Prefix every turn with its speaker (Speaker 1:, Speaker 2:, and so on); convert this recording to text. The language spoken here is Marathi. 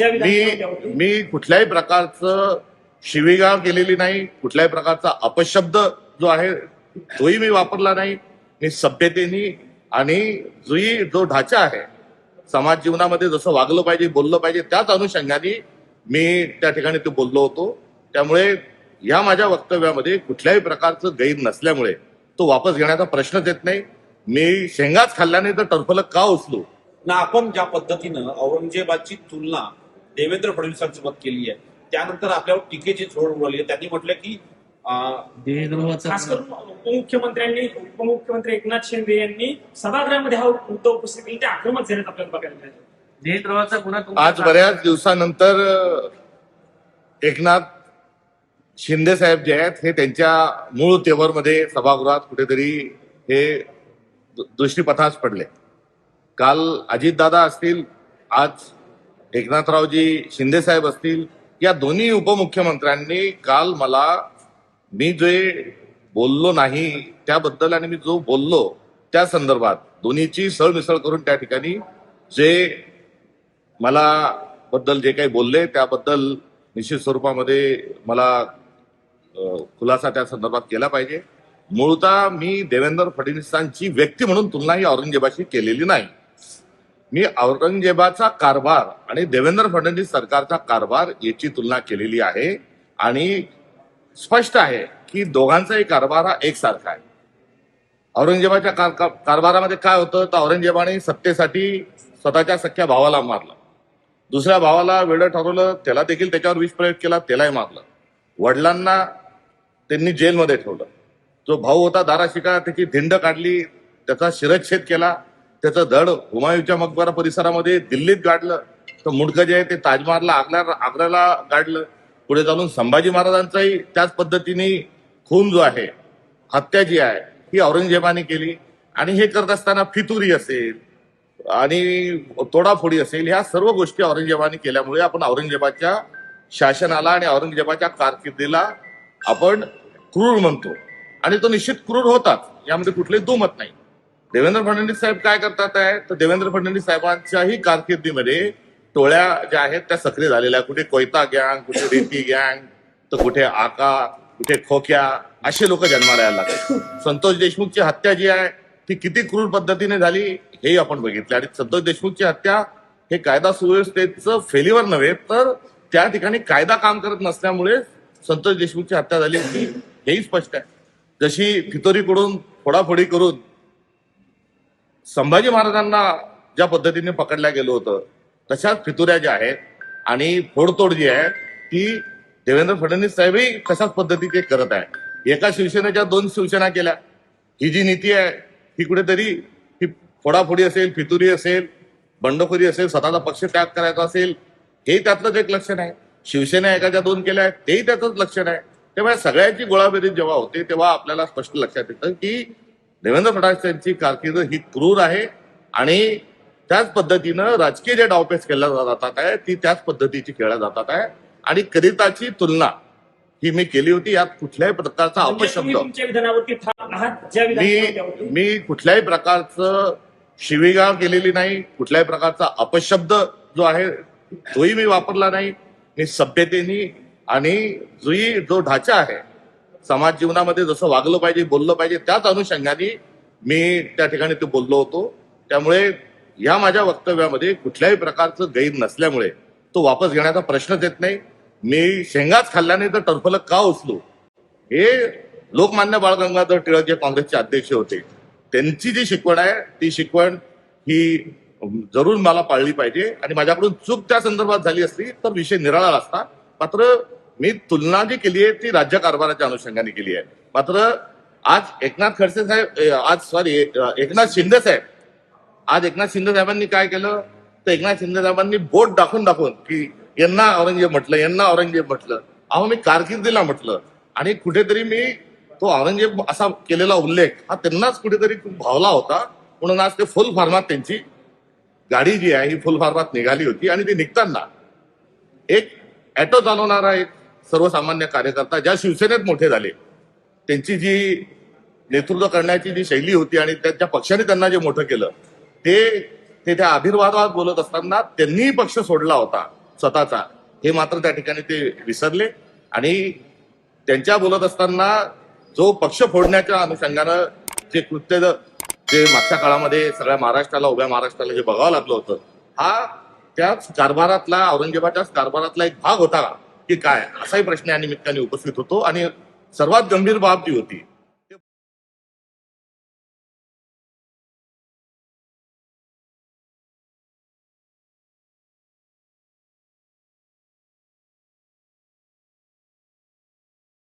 Speaker 1: मी मी कुठल्याही प्रकारचं शिवीगाळ केलेली नाही कुठल्याही प्रकारचा अपशब्द जो आहे तोही मी वापरला नाही. मी सभ्यतेने आणि जोही जो ढाचा आहे समाज जीवनामध्ये जसं वागलं पाहिजे बोललं पाहिजे त्याच अनुषंगाने मी त्या ठिकाणी ते बोललो होतो. त्यामुळे या माझ्या वक्तव्यामध्ये कुठल्याही प्रकारचं गैर नसल्यामुळे तो वापस घेण्याचा प्रश्नच येत नाही. मी शेंगाच खाल्ल्याने तर टरफलं का उचलू?
Speaker 2: ना आपण ज्या पद्धतीनं औरंगजेबाची तुलना देवेंद्र फडणवीसांसोबत केली आहे त्यानंतर आपल्यावर टीकेची झोड उडवली आहे त्यांनी म्हटलं की
Speaker 3: खास करून उपमुख्यमंत्र्यांनी उपमुख्यमंत्री एकनाथ शिंदे यांनी सभागृहामध्ये हा मुद्दा उपस्थित केला. ते आक्रमक झालेत आपल्याला बघायला मिळाले
Speaker 1: आज बऱ्याच दिवसानंतर एकनाथ शिंदे साहेब जे आहेत हे त्यांच्या मूळ तेवरमध्ये सभागृहात कुठेतरी हे दृष्टीपथास पडले. काल अजितदादा असतील आज एकनाथरावजी शिंदे साहेब असतील या दोन्ही उपमुख्यमंत्र्यांनी काल मला मी जे बोललो नाही त्याबद्दल आणि मी जो बोललो त्या संदर्भात दोन्हीची सळमिसळ करून त्या ठिकाणी जे मला बद्दल जे काही बोलले त्याबद्दल निश्चित स्वरूपामध्ये मला खुलासा त्या संदर्भात केला पाहिजे. मूळतः मी देवेंद्र फडणवीसांची व्यक्ती म्हणून तुलना ही औरंगजेबाशी केलेली नाही. मी औरंगजेबाचा कारभार आणि देवेंद्र फडणवीस सरकारचा कारभार याची तुलना केलेली आहे. आणि स्पष्ट आहे की दोघांचाही कारभार हा एकसारखा आहे. औरंगजेबाच्या कार- कार- कारभारामध्ये काय होतं? तर औरंगजेबाने सत्तेसाठी स्वतःच्या सख्या भावाला मारलं. दुसऱ्या भावाला वेळ ठरवलं त्याला देखील त्याच्यावर विष प्रयोग केला त्यालाही मारलं. वडिलांना त्यांनी जेलमध्ये ठेवलं. जो भाऊ होता दाराशिका त्याची धिंड काढली त्याचा शिरच्छेद केला त्याचं धड हुमायूच्या मकबरा परिसरामध्ये दिल्लीत गाडलं. तर मुंडकं जे आहे ते ताजमहालला आग्रा आग्र्याला गाडलं. पुढे चालून संभाजी महाराजांचाही त्याच पद्धतीने खून जो आहे हत्या जी आहे ही औरंगजेबाने केली. आणि हे करत असताना फितुरी असेल आणि तोडाफोडी असेल ह्या सर्व गोष्टी औरंगजेबाने केल्यामुळे आपण औरंगजेबाच्या शासनाला आणि औरंगजेबाच्या कारकिर्दीला आपण क्रूर म्हणतो. आणि तो निश्चित क्रूर होताच. यामध्ये कुठले दुमत नाही. देवेंद्र फडणवीस साहेब काय करतात आहे? तर देवेंद्र फडणवीस साहेबांच्याही कारकिर्दीमध्ये टोळ्या ज्या आहेत त्या सक्रिय झालेल्या कुठे कोयता गँग कुठे रेती गँग तर कुठे आका कुठे खोक्या असे लोक जन्माला यायला लागले संतोष देशमुखची हत्या जी आहे ती किती क्रूर पद्धतीने झाली हेही आपण बघितलं. आणि संतोष देशमुखची हत्या हे कायदा सुव्यवस्थेचं फेलीवर नव्हे तर त्या ठिकाणी कायदा काम करत नसल्यामुळे संतोष देशमुखची हत्या झाली हेही स्पष्ट आहे. जशी फितोरीकडून फोडाफोडी करून संभाजी महाराजांना ज्या पद्धतीने पकडल्या गेलं होतं तशाच फितुऱ्या ज्या आहेत आणि फोडतोड जी आहे ती देवेंद्र फडणवीस साहेबही तशाच पद्धतीचे करत आहे एका शिवसेनेच्या दोन शिवसेना केल्या. ही जी नीती आहे ही कुठेतरी ही फोडाफोडी असेल फितुरी असेल बंडखोरी असेल स्वतःचा पक्ष त्याग करायचा असेल हे त्यातलंच एक लक्षण आहे. शिवसेना एकाच्या दोन केल्या आहेत तेही त्याचंच लक्षण आहे. तेव्हा सगळ्याची गोळाबेरीज जेव्हा होते तेव्हा आपल्याला स्पष्ट लक्षात येतं की देवेंद्र फडणवीस यांची कारकीर्द ही क्रूर आहे आणि त्याच पद्धतीनं राजकीय जे डावपेच केल्या जातात आहे ती त्याच पद्धतीची केल्या जातात आहे. आणि करिताची तुलना ही मी केली होती यात कुठल्याही प्रकारचा
Speaker 3: म्हणजे
Speaker 1: अपशब्द. मी मी कुठल्याही प्रकारचं शिवीगाळ केलेली नाही कुठल्याही प्रकारचा अपशब्द जो आहे तोही मी वापरला नाही. मी सभ्यतेने आणि जोही जो ढाचा आहे समाज जीवनामध्ये जसं वागलं पाहिजे बोललं पाहिजे त्याच अनुषंगाने मी त्या ठिकाणी ते बोललो होतो. त्यामुळे या माझ्या वक्तव्यामध्ये कुठल्याही प्रकारचं गैर नसल्यामुळे तो वापस घेण्याचा प्रश्नच येत नाही. मी शेंगाच खाल्ल्याने तर टर्फलक का उचलू? हे लोकमान्य बाळ गंगाधर टिळक जे काँग्रेसचे अध्यक्ष होते त्यांची जी शिकवण आहे ती शिकवण ही जरूर मला पाळली पाहिजे. आणि माझ्याकडून चूक त्या संदर्भात झाली असती तर विषय निराळा असता मात्र मी तुलना जी केली आहे ती राज्य कारभाराच्या अनुषंगाने केली आहे. मात्र आज एकनाथ खडसे साहेब आज सॉरी एकनाथ शिंदे साहेब आज एकनाथ शिंदे साहेबांनी काय केलं? तर एकनाथ शिंदे साहेबांनी बोट दाखवून दाखवून की यांना औरंगजेब म्हटलं यांना औरंगजेब म्हटलं. अहो मी कारकिर्दीला म्हटलं. आणि कुठेतरी मी तो औरंगजेब असा केलेला उल्लेख हा त्यांनाच कुठेतरी खूप भावला होता. म्हणून आज ते फुल फार्मात त्यांची गाडी जी आहे ही फुल फार्मात निघाली होती. आणि ती निघताना एक ऍटो चालवणारा एक सर्वसामान्य कार्यकर्ता ज्या शिवसेनेत मोठे झाले त्यांची जी नेतृत्व करण्याची जी शैली होती आणि त्यांच्या पक्षाने त्यांना जे मोठं केलं ते ते त्या आविर्भावात बोलत असताना त्यांनीही पक्ष सोडला होता स्वतःचा. हे मात्र त्या ठिकाणी ते विसरले आणि त्यांच्या बोलत असताना जो पक्ष फोडण्याच्या अनुषंगानं जे कृत्य जे मागच्या काळामध्ये सगळ्या महाराष्ट्राला उभ्या महाराष्ट्राला जे बघावं लागलं होतं हा त्याच कारभारातला औरंगजेबाच्याच कारभारातला एक भाग होता. का की काय? असाही प्रश्न या निमित्ताने उपस्थित होतो आणि सर्वात गंभीर बाब जी होती.